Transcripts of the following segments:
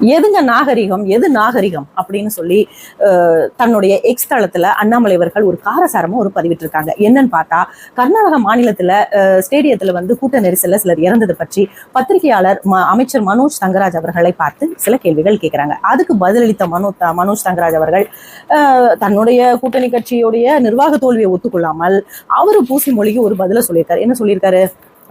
எதுங்க நாகரிகம்? எது நாகரிகம்? அப்படின்னு சொல்லி அஹ், தன்னுடைய எக்ஸ் தளத்துல அண்ணாமலை அவர்கள் ஒரு காரசாரமா ஒரு பதிவிட்டிருக்காங்க. என்னன்னு பார்த்தா கர்நாடக மாநிலத்துல ஸ்டேடியத்துல வந்து கூட்ட நெரிசல்ல சிலர் இறந்தது பற்றி பத்திரிகையாளர் ம- அமைச்சர் மனோஜ் தங்கராஜ் அவர்களை பார்த்து சில கேள்விகள் கேட்கிறாங்க அதுக்கு பதிலளித்த மனோ மனோஜ் தங்கராஜ் அவர்கள் அஹ், தன்னுடைய கூட்டணி கட்சியுடைய நிர்வாக தோல்வியை ஒத்துக்கொள்ளாமல் அவரு பூசி மொழிக்கு ஒரு பதில சொல்லியிருக்காரு. என்ன சொல்லியிருக்காரு?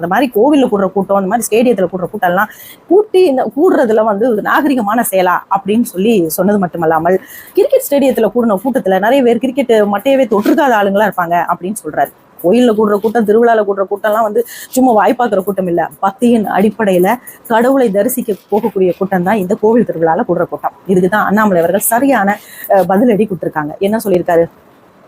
அந்த மாதிரி கோவிலில் கூடுற கூட்டம் அந்த மாதிரி ஸ்டேடியத்துல கூடுற கூட்டம் எல்லாம் கூட்டி இந்த கூடுறதுல வந்து நாகரிகமான செயலா அப்படின்னு சொல்லி சொன்னது மட்டுமல்லாமல் கிரிக்கெட் ஸ்டேடியத்தில் கூடின கூட்டத்துல நிறைய பேர் கிரிக்கெட் மட்டையவே தொற்றுக்காத ஆளுங்களா இருப்பாங்க அப்படின்னு சொல்றாரு. கோயிலில் கூடுற கூட்டம் திருவிழால கூடுற கூட்டம்லாம் வந்து சும்மா வாய்ப்பாக்குற கூட்டம் இல்ல. பக்தியின் அடிப்படையில கடவுளை தரிசிக்க போகக்கூடிய கூட்டம் தான் இந்த கோவில் திருவிழால கூடுற கூட்டம். இதுக்கு தான் அண்ணாமலை அவர்கள் சரியான பதிலடி கொடுத்துருக்காங்க. என்ன சொல்லியிருக்காரு?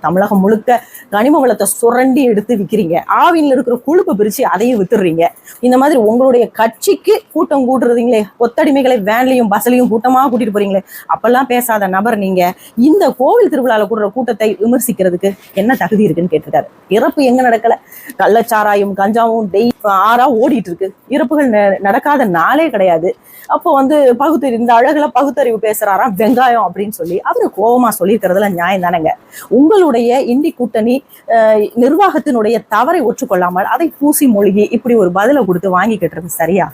தமிழகம் முழுக்க கனிம வளத்தை சுரண்டி எடுத்து விற்கிறீங்க ஆவியில் இருக்கிற கொழுப்பை பிரித்து அதையும் வித்துடுறீங்க. இந்த மாதிரி உங்களுடைய கட்சிக்கு கூட்டம் கூட்டுறதுங்களே ஒத்தடிமைகளை வேன்லையும் பஸ்லையும் கூட்டமாக கூட்டிட்டு போறீங்களே அப்பெல்லாம் பேசாத நபர் நீங்க. இந்த கோவில் திருவிழாவில் கூடுற கூட்டத்தை விமர்சிக்கிறதுக்கு என்ன தகுதி இருக்குன்னு கேட்டிருக்காரு. இறப்பு எங்க நடக்கல? கள்ளச்சாராயம் கஞ்சாவும் டெய் ஆறா ஓடிட்டு இருக்கு இறப்புகள் ந- நடக்காத நாளே கிடையாது. அப்போ வந்து பகுத்தறிவு இந்த அழகுல பகுத்தறிவு பேசுறாராம் வெங்காயம் அப்படின்னு சொல்லி அவரு கோபமா சொல்லியிருக்கிறதுல நியாயம் தானேங்க. உங்களுடைய இந்தி கூட்டணி நிர்வாகத்தினுடைய தவறை ஒற்றுக்கொள்ளாமல் அதை பூசி மொழிகி இப்படி ஒரு பதிலை கொடுத்து வாங்கிக்கிட்டு இருக்கு சரியா?